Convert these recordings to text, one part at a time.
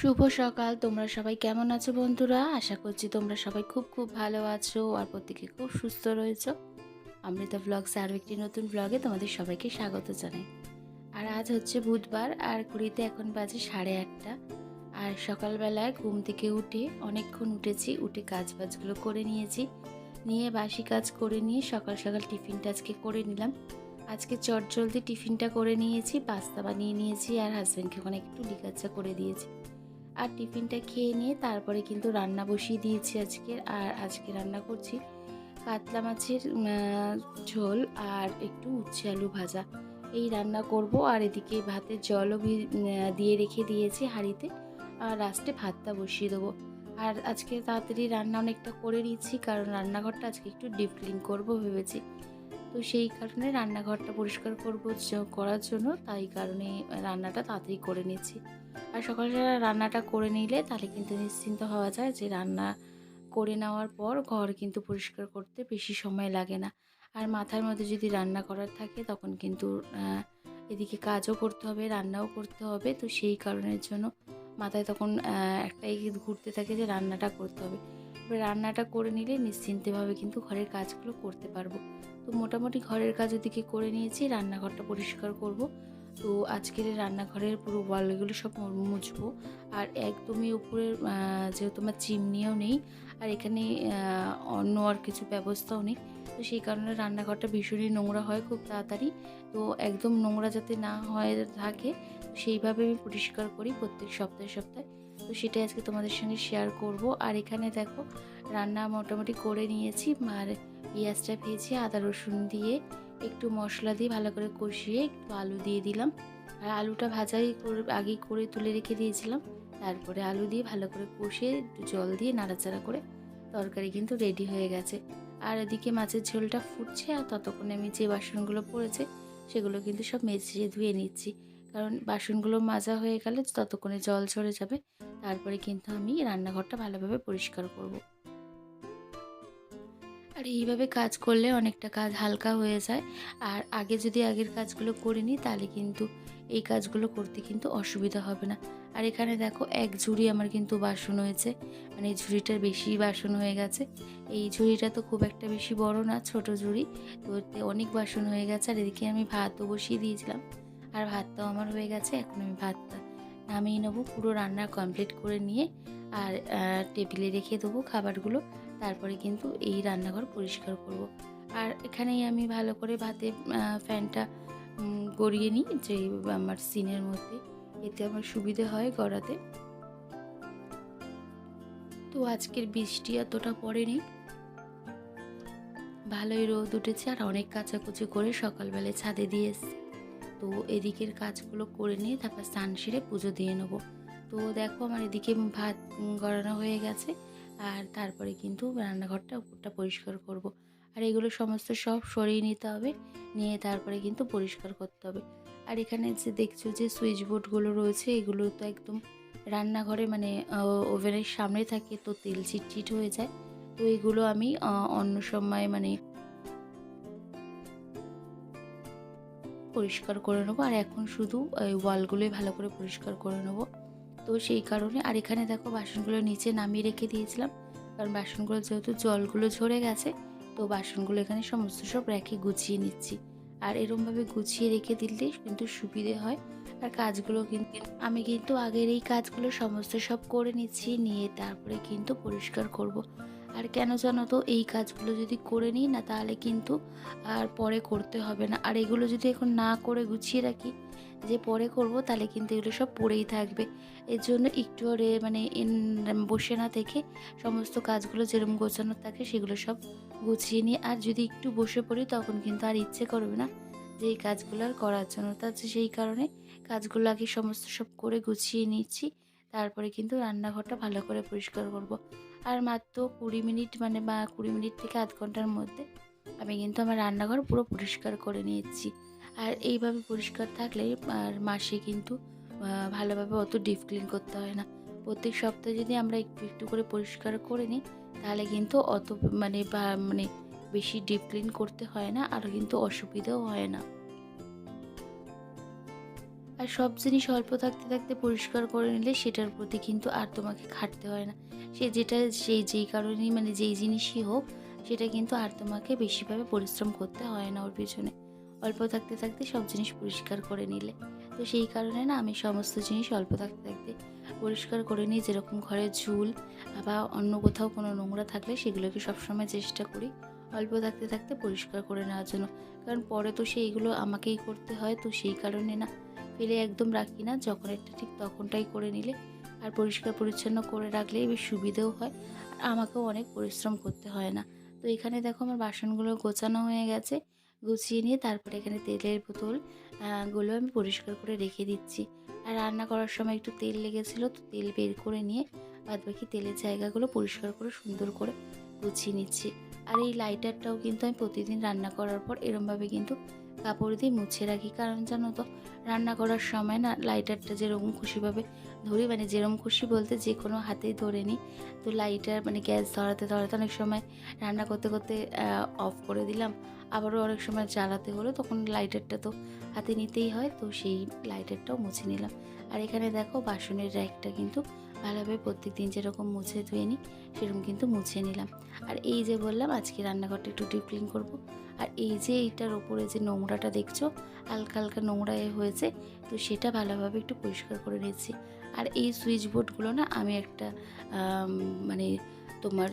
শুভ সকাল। তোমরা সবাই কেমন আছো বন্ধুরা? আশা করছি তোমরা সবাই খুব খুব ভালো আছো আর প্রত্যেকে খুব সুস্থ রয়েছো। অমৃতা ব্লগস আরও একটি নতুন ব্লগে তোমাদের সবাইকে স্বাগত জানাই। আর আজ হচ্ছে বুধবার, আর কুড়িতে এখন বাজে সাড়ে আটটা। আর সকালবেলায় ঘুম থেকে উঠে অনেকক্ষণ উঠেছি, উঠে কাজ বাজগুলো করে নিয়েছি। নিয়ে বাসি কাজ করে নিয়ে সকাল সকাল টিফিনটা আজকে করে নিলাম। আজকে চট জলদি টিফিনটা করে নিয়েছি, পাস্তা বানিয়ে নিয়েছি আর হাজব্যান্ডকে ওখানে একটু লিকাচ্চা করে দিয়েছি। আর টিফিনটা খেয়ে নিয়ে তারপরে কিন্তু রান্না বসিয়ে দিয়েছি আজকে। আর আজকে রান্না করছি কাতলা মাছের ঝোল আর একটু উচ্ছে আলু ভাজা। এই রান্না করব আর এদিকে ভাতের জলও দিয়ে রেখে দিয়েছি হাঁড়িতে। আর লাস্টে ভাতটা বসিয়ে দেবো। আর আজকে তাড়াতাড়ি রান্না অনেকটা করে নিচ্ছি কারণ রান্নাঘরটা আজকে একটু ডিপ ক্লিন করব ভেবেছি। তো সেই কারণে রান্নাঘরটা পরিষ্কার করব করার জন্য। তাই কারণে রান্নাটা তাড়াতাড়ি করে নিচ্ছি আর সকালবেলা রান্নাটা করে নিলে তাহলে কিন্তু নিশ্চিন্ত হওয়া যায় যে রান্না করে নেওয়ার পর ঘর কিন্তু পরিষ্কার করতে বেশি সময় লাগে না। আর মাথার মধ্যে যদি রান্না করার থাকে তখন কিন্তু এদিকে কাজও করতে হবে, রান্নাও করতে হবে। তো সেই কারণের জন্য মাথায় তখন একটাই ঘুরতে থাকে যে রান্নাটা করতে হবে। এবার রান্নাটা করে নিলে নিশ্চিন্তভাবে কিন্তু ঘরের কাজগুলো করতে পারব। তো মোটামুটি ঘরের কাজ ওদিকে করে নিয়েছি, রান্নাঘরটা পরিষ্কার করব। তো আজকের রান্নাঘরের পুরো ওয়ালগুলো সব মুছবো। আর একদমই উপরের যেহেতু আমার চিমনিও নেই, আর এখানে অন্য আর কিছু ব্যবস্থাও নেই, তো সেই কারণে রান্নাঘরটা ভীষণই নোংরা হয় খুব তাড়াতাড়ি। তো একদম নোংরা যাতে না হয় থাকে সেইভাবে আমি পরিষ্কার করি প্রত্যেক সপ্তাহে সপ্তাহে। তো সেটাই আজকে তোমাদের সঙ্গে শেয়ার করব। আর এখানে দেখো, রান্না মোটামুটি করে নিয়েছি, আর পেঁয়াজটা ভেজে আদা রসুন দিয়ে একটু মশলা দিয়ে ভালো করে কষিয়ে একটু আলু দিয়ে দিলাম। আর আলুটা ভাজাই করে আগেই করে তুলে রেখে দিয়েছিলাম। তারপরে আলু দিয়ে ভালো করে কষিয়ে একটু জল দিয়ে নাড়াচাড়া করে তরকারি কিন্তু রেডি হয়ে গেছে। আর এদিকে মাছের ঝোলটা ফুটছে আর ততক্ষণে আমি যে বাসনগুলো পড়েছে সেগুলো কিন্তু সব মেজে ধুয়ে নিচ্ছি। কারণ বাসনগুলো মাজা হয়ে গেলে ততক্ষণে জল ঝরে যাবে। তারপরে কিন্তু আমি রান্নাঘরটা ভালোভাবে পরিষ্কার করব। আর এইভাবে কাজ করলে অনেকটা কাজ হালকা হয়ে যায়। আর আগে যদি আগের কাজগুলো করে নিই, তাহলে কিন্তু এই কাজগুলো করতে কিন্তু অসুবিধা হবে না। আর এখানে দেখো, এক ঝুড়ি আমার কিন্তু বাসন হয়েছে। মানে এই ঝুড়িটার বেশি বাসন হয়ে গেছে। এই ঝুড়িটা তো খুব একটা বেশি বড় না, ছোট ঝুড়ি। তো অনেক বাসন হয়ে গেছে, আর এদিকে আমি ভাতও বসিয়ে দিয়েছিলাম। আর ভাতটাও আমার হয়ে গেছে, এখন আমি ভাতটা নামিয়ে নেব। পুরো রান্না কমপ্লিট করে নিয়ে আর টেবিলে রেখে দেবো খাবারগুলো। তারপরে কিন্তু এই রান্নাঘর পরিষ্কার করব। আর এখানেই আমি ভালো করে ভাতে ফ্যানটা গড়িয়ে নিই যে আমার সিনের মধ্যে। এতে আমার সুবিধে হয় গড়াতে। তো আজকের বৃষ্টি এতটা পড়েনি। ভালোই রোদ উঠেছে আর অনেক কাচাকুচি করে সকালবেলায় ছাদে দিয়ে এসছি। তো এদিকের কাজগুলো করে নিয়ে তারপর স্নান সেরে পুজো দিয়ে নেব। তো দেখো আমার এদিকে ভাত গড়ানো হয়ে গেছে। আর তারপরে কিন্তু রান্নাঘরটা উপরটা পরিষ্কার করব। আর এগুলো সমস্ত সব সরিয়ে নিতে হবে, নিয়ে তারপরে কিন্তু পরিষ্কার করতে হবে। আর এখানে যে দেখছ যে সুইচ বোর্ডগুলো রয়েছে, এগুলো তো একদম রান্নাঘরে মানে ওভেনের সামনে থাকে তো তেল চিটচিট হয়ে যায়। তো এগুলো আমি অন্য সময় মানে পরিষ্কার করে নেব। আর এখন শুধু ওয়ালগুলোই ভালো করে পরিষ্কার করে নেব। তো সেই কারণে, আর এখানে দেখো বাসনগুলো নিচে নামিয়ে রেখে দিয়েছিলাম। কারণ বাসনগুলো যেহেতু জলগুলো ঝরে গেছে, তো বাসনগুলো এখানে সমস্ত সব রেখে গুছিয়ে নিচ্ছি। আর এরমভাবে গুছিয়ে রেখে দিলে কিন্তু সুবিধে হয়। আর কাজগুলো কিন্তু আমি কিন্তু আগের এই কাজগুলো সমস্ত সব করে নিচ্ছি, নিয়ে তারপরে কিন্তু পরিষ্কার করব। আর কেন জানো তো, এই কাজগুলো যদি করে নিই না তাহলে কিন্তু আর পরে করতে হবে না। আর এগুলো যদি এখন না করে গুছিয়ে রাখি যে পরে করব তাহলে কিন্তু এগুলো সব পড়েই থাকবে। এর জন্য একটু মানে বসে না থেকে সমস্ত কাজগুলো যেরকম গোছানো থাকে সেগুলো সব গুছিয়ে নিই আর যদি একটু বসে পড়ি তখন কিন্তু আর ইচ্ছে করবে না যে এই কাজগুলো আর করার জন্য। তা সেই কারণে কাজগুলো আগে সমস্ত সব করে গুছিয়ে নিচ্ছি, তারপরে কিন্তু রান্নাঘরটা ভালো করে পরিষ্কার করব। আর মাত্র কুড়ি মিনিট মানে বা কুড়ি মিনিট থেকে আধ ঘণ্টার মধ্যে আমি কিন্তু আমার রান্নাঘর পুরো পরিষ্কার করে নিয়েছি। আর এইভাবে পরিষ্কার থাকলে আর মাসে কিন্তু ভালোভাবে অত ডিপ ক্লিন করতে হয় না। প্রত্যেক সপ্তাহে যদি আমরা একটু একটু করে পরিষ্কার করে নিই, তাহলে কিন্তু অত মানে বা মানে বেশি ডিপ ক্লিন করতে হয় না আর কিন্তু অসুবিধাও হয় না। আর সব জিনিস অল্প থাকতে থাকতে পরিষ্কার করে নিলে সেটার প্রতি কিন্তু আর তোমাকে খাটতে হয় না। সে যেটা সেই যেই কারণেই মানে যেই জিনিসই হোক, সেটা কিন্তু আর তোমাকে বেশিভাবে পরিশ্রম করতে হয় না ওর পিছনে। অল্প থাকতে থাকতে সব জিনিস পরিষ্কার করে নিলে। তো সেই কারণে না আমি সমস্ত জিনিস অল্প থাকতে থাকতে পরিষ্কার করে নিই। যেরকম ঘরের ঝুল বা অন্য কোথাও কোনো নোংরা থাকলে সেগুলোকে সবসময় চেষ্টা করি অল্প থাকতে থাকতে পরিষ্কার করে নেওয়ার জন্য। কারণ পরে তো সেইগুলো আমাকেই করতে হয়, তো সেই কারণে না ফেলে একদম রাখি না। যখন একটা ঠিক তখনটাই করে নিলে আর পরিষ্কার পরিচ্ছন্ন করে রাখলে বেশ সুবিধেও হয়। আর আমাকেও অনেক পরিশ্রম করতে হয় না। তো এখানে দেখো আমার বাসনগুলো গোছানো হয়ে গেছে। গুছিয়ে নিয়ে তারপরে এখানে তেলের বোতলগুলো আমি পরিষ্কার করে রেখে দিচ্ছি। আর রান্না করার সময় একটু তেল লেগেছিলো, তো তেল বের করে নিয়ে বাদ বাকি তেলের জায়গাগুলো পরিষ্কার করে সুন্দর করে গুছিয়ে নিচ্ছি। আর এই লাইটারটাও কিন্তু আমি প্রতিদিন রান্না করার পর এরমভাবে কিন্তু কাপড় দিয়ে মুছে রাখি। কারণ জানো তো, রান্না করার সময় না লাইটারটা যেরকম খুশিভাবে ধরি মানে যেরকম খুশি বলতে যে কোনো হাতেই ধরে নিই। তো লাইটার মানে গ্যাস ধরাতে ধরাতে অনেক সময় রান্না করতে করতে অফ করে দিলাম। আবারও অনেক সময় জ্বালাতে হলো, তখন লাইটারটা তো হাতে নিতেই হয়, তো সেই লাইটারটাও মুছে নিলাম। আর এখানে দেখো বাসনের র্যাকটা কিন্তু ভালোভাবে প্রত্যেক দিন যেরকম মুছে ধুয়ে নিই, সেরকম কিন্তু মুছে নিলাম। আর এই যে বললাম, আজকে রান্নাঘরটা একটু ডিপ ক্লিন করব। আর এই যে এইটার ওপরে যে নোংরাটা দেখছ, হালকা হালকা নোংরা হয়েছে, তো সেটা ভালোভাবে একটু পরিষ্কার করে নিচ্ছি। আর এই সুইচ বোর্ডগুলো না, আমি একটা মানে তোমার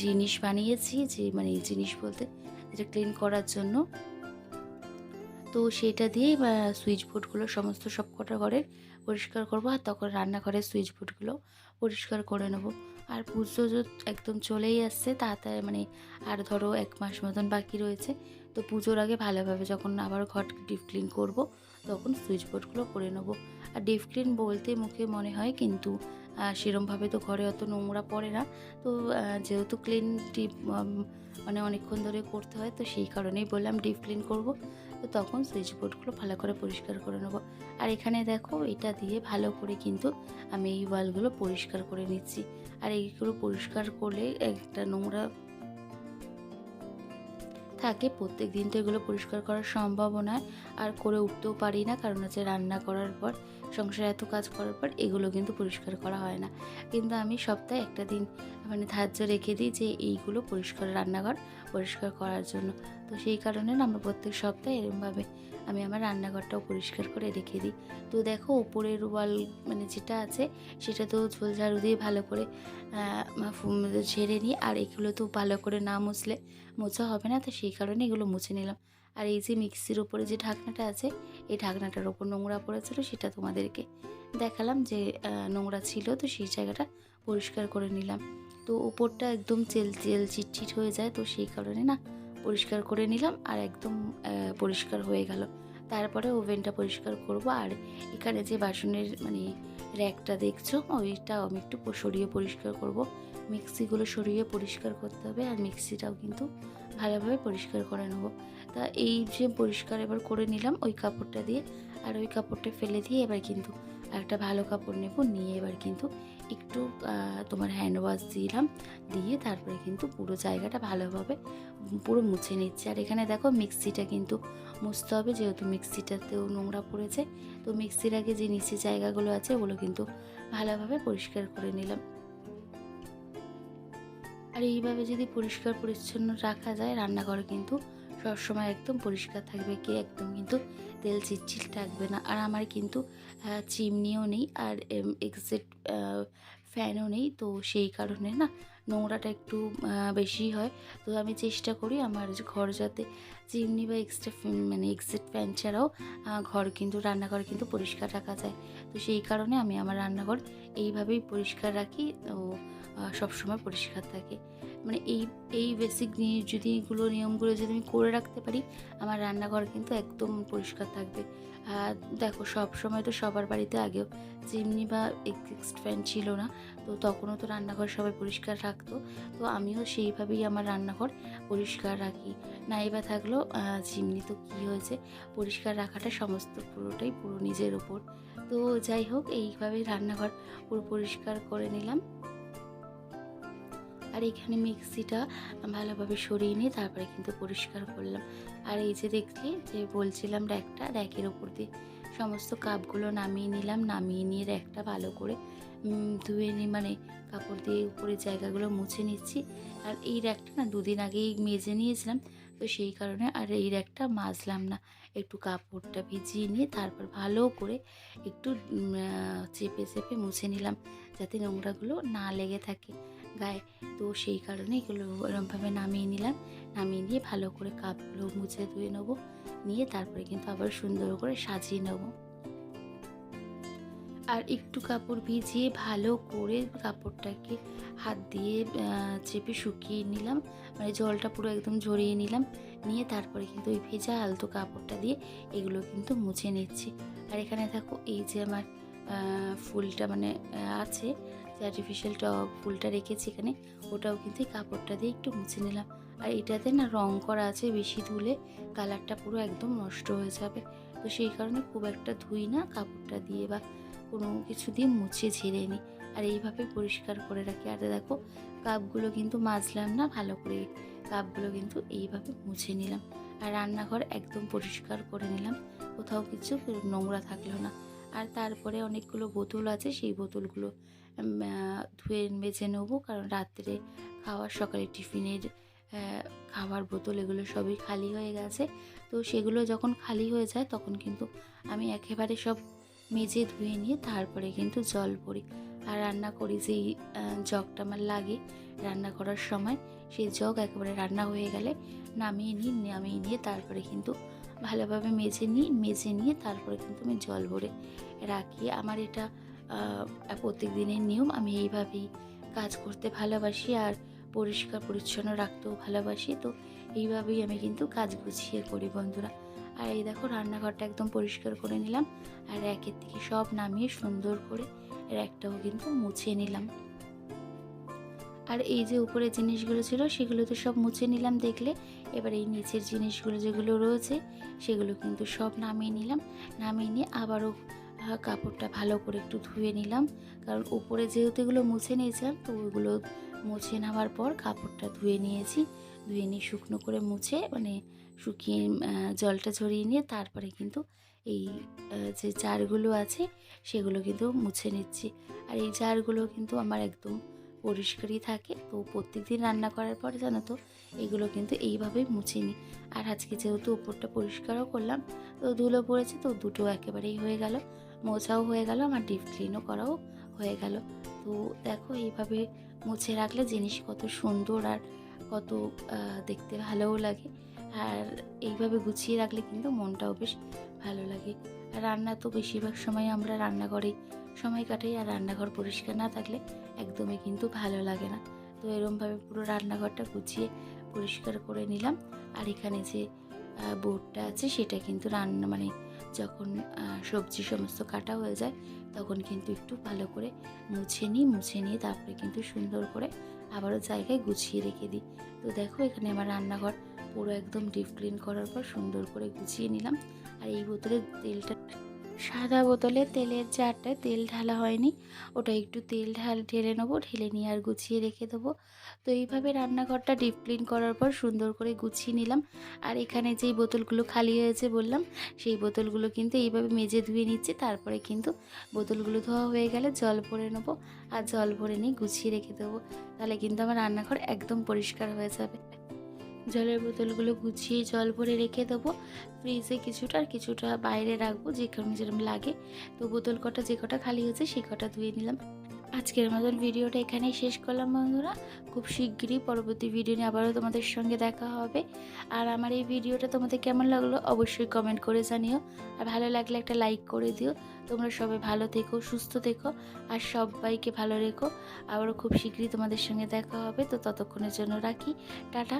জিনিস বানিয়েছি, যে মানে জিনিস বলতে যেটা ক্লিন করার জন্য। তো সেটা দিয়েই সুইচ বোর্ডগুলো সমস্ত সব কটা ঘরের পরিষ্কার করব আর তখন রান্নাঘরের সুইচ বোর্ডগুলো পরিষ্কার করে নেব। আর পুজো একদম চলেই আসছে, তাড়াতাড়ি মানে আর ধরো এক মাস মতন বাকি রয়েছে। তো পুজোর আগে ভালোভাবে যখন আবার ঘর ডিপ ক্লিন করব, তখন সুইচ বোর্ডগুলো করে নেব। আর ডিপ ক্লিন বলতে মুখে মনে হয় কিন্তু সেরমভাবে তো ঘরে অত নোংরা পড়ে না। তো যেহেতু ক্লিন ডিপ মানে অনেকক্ষণ ধরে করতে হয়, তো সেই কারণেই বললাম ডিপ ক্লিন করব। তো তখন সুইচ বোর্ডগুলো ভালো করে পরিষ্কার করে নেব। আর এখানে দেখো, এটা দিয়ে ভালো করে কিন্তু আমি এই ওয়ালগুলো পরিষ্কার করে নিচ্ছি। আর এইগুলো পরিষ্কার করলে একটা নোংরা থাকে, প্রত্যেক দিন তো এগুলো পরিষ্কার করার সম্ভব নয়। আর করে উঠতেও পারি না, কারণ হচ্ছে রান্না করার পর, সংসারে এত কাজ করার পর এগুলো কিন্তু পরিষ্কার করা হয় না। কিন্তু আমি সপ্তাহে একটা দিন মানে ধার্য রেখে দিই যে এইগুলো পরিষ্কার রান্নাঘর পরিষ্কার করার জন্য। তো সেই কারণে না আমরা প্রত্যেক সপ্তাহে এরকমভাবে আমি আমার রান্নাঘরটাও পরিষ্কার করে রেখে দিই। তো দেখো ওপরের ওয়াল মানে যেটা আছে সেটা তো ঝোল ঝাড়ু দিয়ে ভালো করে ঝেড়ে নিই। আর এগুলো তো ভালো করে না মুছলে মোছা হবে না। তো সেই কারণে এগুলো মুছে নিলাম। আর এই যে মিক্সির ওপরে যে ঢাকনাটা আছে, এই ঢাকনাটার ওপর নোংরা পড়েছিল সেটা তোমাদেরকে দেখালাম যে নোংরা ছিল। তো সেই জায়গাটা পরিষ্কার করে নিলাম। তো ওপরটা একদম চেল চেল চিটচিট হয়ে যায়, তো সেই কারণে না পরিষ্কার করে নিলাম আর একদম পরিষ্কার হয়ে গেল। তারপরে ওভেনটা পরিষ্কার করব আর এখানে যে বাসনের মানে র্যাকটা দেখছ ওইটা আমি একটু সরিয়ে পরিষ্কার করব। মিক্সিগুলো সরিয়ে পরিষ্কার করতে হবে আর মিক্সিটাও কিন্তু ভালোভাবে পরিষ্কার করে নেব। তা এই যে পরিষ্কার এবার করে নিলাম ওই কাপড়টা দিয়ে আর ওই কাপড়টা ফেলে দিয়ে এবার কিন্তু একটা ভালো কাপড় নেব, নিয়ে এবার কিন্তু একটু তোমার হ্যান্ড ওয়াশ দিলাম, দিয়ে তারপরে কিন্তু পুরো জায়গাটা ভালোভাবে পুরো মুছে নিচ্ছে। আর এখানে দেখো মিক্সিটা কিন্তু মুছতে হবে, যেহেতু মিক্সিটাতেও নোংরা পড়েছে, তো মিক্সির আগে যে নিচে জায়গাগুলো আছে, ওগুলো কিন্তু ভালোভাবে পরিষ্কার করে নিলাম। আর এইভাবে যদি পরিষ্কার পরিচ্ছন্ন রাখা যায়, রান্নাঘর কিন্তু সবসময় একদম পরিষ্কার থাকবে, কি একদম কিন্তু তেল চিটচিট থাকবে না। আর আমার কিন্তু চিমনিও নেই আর এক্সেট ফ্যানও নেই। তো সেই কারণে না, নোংরাটা একটু বেশি হয়। তো আমি চেষ্টা করি আমার ঘর যাতে চিমনি বা এক্সট্রা মানে এক্সিট ফ্যান ছাড়াও ঘর কিন্তু, রান্নাঘর কিন্তু পরিষ্কার রাখা যায়। তো সেই কারণে আমি আমার রান্নাঘর এইভাবেই পরিষ্কার রাখি ও সবসময় পরিষ্কার থাকে। মানে এই এই বেসিক যদি এগুলো নিয়মগুলো যদি আমি করে রাখতে পারি, আমার রান্নাঘর কিন্তু একদম পরিষ্কার থাকবে। আর দেখো, সব সময় তো সবার বাড়িতে আগেও চিমনি বা এক্সিট ফ্যান ছিল না, তো তখনও তো রান্নাঘর সবাই পরিষ্কার রাখতো। তো আমিও সেইভাবেই আমার রান্নাঘর পরিষ্কার রাখি। নাইবা থাকলেও চিমনি তো কী হয়েছে, পরিষ্কার রাখাটা সমস্ত পুরোটাই পুরো নিজের ওপর তো যাই হোক, এইভাবেই রান্নাঘর পুরো পরিষ্কার করে নিলাম। আর এখানে মিক্সিটা ভালোভাবে সরিয়ে নিয়ে তারপরে কিন্তু পরিষ্কার করলাম। আর এই যে দেখছি যে বলছিলাম র্যাকটা, র্যাকের ওপর দিয়ে সমস্ত কাপগুলো নামিয়ে নিলাম, নামিয়ে নিয়ে র্যাকটা ভালো করে ধুয়ে নি মানে কাপড় দিয়ে উপরে জায়গাগুলো মুছে নিচ্ছি। আর এই র্যাকটা না দুদিন আগেই মেজে নিয়েছিলাম, তো সেই কারণে আর এই র্যাকটা মাজলাম না। একটু কাপড়টা ভিজিয়ে নিয়ে তারপর ভালো করে একটু চেপে চেপে মুছে নিলাম, যাতে নোংরাগুলো না লেগে থাকে। গায়ে। তো সেই কারণে এগুলো এরমভাবে নামিয়ে নিলাম। নামিয়ে নিয়ে ভালো করে কাপগুলো মুছে ধুয়ে নেব। নিয়ে তারপরে কিন্তু আবার সুন্দর করে সাজিয়ে নেব। আর একটু কাপড় ভিজিয়ে ভালো করে কাপড়টাকে হাত দিয়ে চেপে শুকিয়ে নিলাম। মানে জলটা পুরো একদম ঝরিয়ে নিলাম। নিয়ে তারপরে কিন্তু ওই ভেজা আলতো কাপড়টা দিয়ে এগুলো কিন্তু মুছে নিচ্ছি। আর এখানে দেখো এই যে আমার ফুলটা মানে আছে। যে আর্টিফিশিয়াল টপ ফুলটা রেখেছি এখানে, ওটাও কিন্তু এই কাপড়টা দিয়ে একটু মুছে নিলাম। আর এটাতে না রং করা আছে বেশি ধুলে, কালারটা পুরো একদম নষ্ট হয়ে যাবে। তো সেই কারণে খুব একটা ধুই না, কাপড়টা দিয়ে বা কোনো কিছু দিয়ে মুছে ঝেড়ে নিই। আর এইভাবে পরিষ্কার করে রাখি। আর দেখো, কাপগুলো কিন্তু মাজলাম না, ভালো করে কাপগুলো কিন্তু এইভাবে মুছে নিলাম। আর রান্নাঘর একদম পরিষ্কার করে নিলাম। কোথাও কিছু নোংরা থাকল না। আর তারপরে অনেকগুলো বোতল আছে, সেই বোতলগুলো ধুয়ে মেজে নেব। কারণ রাত্রে খাওয়ার, সকালে টিফিনের খাওয়ার বোতল এগুলো সবই খালি হয়ে গেছে। তো সেগুলো যখন খালি হয়ে যায়, তখন কিন্তু আমি একেবারে সব মেজে ধুয়ে নিয়ে তারপরে কিন্তু জল পড়ি আর রান্না করি যেই জগটা আমার লাগে রান্না করার সময়, সেই জগ একেবারে রান্না হয়ে গেলে নামিয়ে নিই, নামিয়ে নিয়ে তারপরে কিন্তু ভালোভাবে মেজে নিই, মেজে নিয়ে তারপরে কিন্তু আমি জল ভরে রাখি। আমার এটা প্রত্যেক দিনের নিয়ম। আমি এইভাবেই কাজ করতে ভালোবাসি আর পরিষ্কার, পরিচ্ছন্ন রাখতেও ভালোবাসি। তো এইভাবেই আমি কিন্তু কাজ গুছিয়ে করি বন্ধুরা। আর এই দেখো, রান্নাঘরটা একদম পরিষ্কার করে নিলাম আর র্যাকের থেকে সব নামিয়ে সুন্দর করে র্যাকটাও কিন্তু মুছে নিলাম। আর এই যে উপরে জিনিসগুলো ছিল, সেগুলো তো সব মুছে নিলাম দেখলে। এবার এই নিচের জিনিসগুলো যেগুলো রয়েছে, সেগুলো কিন্তু সব নামিয়ে নিলাম। নামিয়ে নিয়ে আবারও কাপড়টা ভালো করে একটু ধুয়ে নিলাম। কারণ উপরে যেহেতু এগুলো মুছে নিয়েছিলাম, তো ওগুলো মুছে নেওয়ার পর কাপড়টা ধুয়ে নিয়েছি। ধুয়ে নিয়ে শুকনো করে মুছে মানে শুকিয়ে জলটা ঝরিয়ে নিয়ে তারপরে কিন্তু এই যে জারগুলো আছে, সেগুলো কিন্তু মুছে নিচ্ছি। আর এই জারগুলো কিন্তু আমার একদম পরিষ্কারই থাকে। তো প্রত্যেক দিন রান্না করার পর জানো তো এগুলো কিন্তু এইভাবেই মুছে নিই আর আজকে যেহেতু উপরটা পরিষ্কারও করলাম, তো ধুলো পড়েছে তো দুটো একেবারেই হয়ে গেল। মোছাও হয়ে গেল, আমার ডিপ ক্লিনও করাও হয়ে গেল। তো দেখো এইভাবে মুছে রাখলে জিনিস কত সুন্দর আর কত দেখতে ভালোও লাগে। আর এইভাবে গুছিয়ে রাখলে কিন্তু মনটাও বেশ ভালো লাগে। আর রান্না তো বেশিরভাগ সময় আমরা রান্নাঘরেই সময় কাটাই, আর রান্নাঘর পরিষ্কার না থাকলে একদমই কিন্তু ভালো লাগে না। তো এরমভাবে পুরো রান্নাঘরটা গুছিয়ে পরিষ্কার করে নিলাম। আর এখানে যে বোর্ডটা আছে সেটা কিন্তু রান্না মানে যখন সবজি সমস্ত কাটা হয়ে যায় তখন কিন্তু একটু ভালো করে মুছে নিই, মুছে নিয়ে তারপরে কিন্তু সুন্দর করে আবারও জায়গায় গুছিয়ে রেখে দিই। তো দেখো এখানে আমার রান্নাঘর পুরো একদম ডিপ ক্লিন করার পর সুন্দর করে গুছিয়ে নিলাম। আর এই বোতলের তেলটা সাদা বোতলে তেলের জারটায় তেল ঢালা হয়নি। ওটা একটু তেল ঢাল ঢেলে নেব, ঢেলে নিয়ে আর গুছিয়ে রেখে দেবো। তো এইভাবে রান্নাঘরটা ডিপ ক্লিন করার পর সুন্দর করে গুছিয়ে নিলাম। আর এখানে যেই বোতলগুলো খালি হয়েছে বললাম, সেই বোতলগুলো কিন্তু এইভাবে মেজে ধুয়ে নিচ্ছি। তারপরে কিন্তু বোতলগুলো ধোয়া হয়ে গেলে জল ভরে নেব। আর জল ভরে নিয়ে গুছিয়ে রেখে দেবো। তাহলে কিন্তু আমার রান্নাঘর একদম পরিষ্কার হয়ে যাবে। জলের বোতলগুলো গুছিয়ে জল ভরে রেখে দেবো। ফ্রিজে কিছুটা আর কিছুটা বাইরে রাখব যেখানে যেরকম লাগে। তো বোতল কটা, যে কটা খালি হয়েছে সেই কটা ধুয়ে নিলাম। আজকের মতন ভিডিওটা এখানেই শেষ করলাম বন্ধুরা। খুব শিগগিরই পরবর্তী ভিডিও নিয়ে আবারও তোমাদের সঙ্গে দেখা হবে। আর আমার এই ভিডিওটা তোমাদের কেমন লাগল অবশ্যই কমেন্ট করে জানিও। আর ভালো লাগলে একটা লাইক করে দিও। তোমরা সবাই ভালো থেকো, সুস্থ থেকো, আর সবাইকে ভালো রেখো। আবারও খুব শীঘ্রই তোমাদের সঙ্গে দেখা হবে। তো ততক্ষণের জন্য রাখি। টাটা।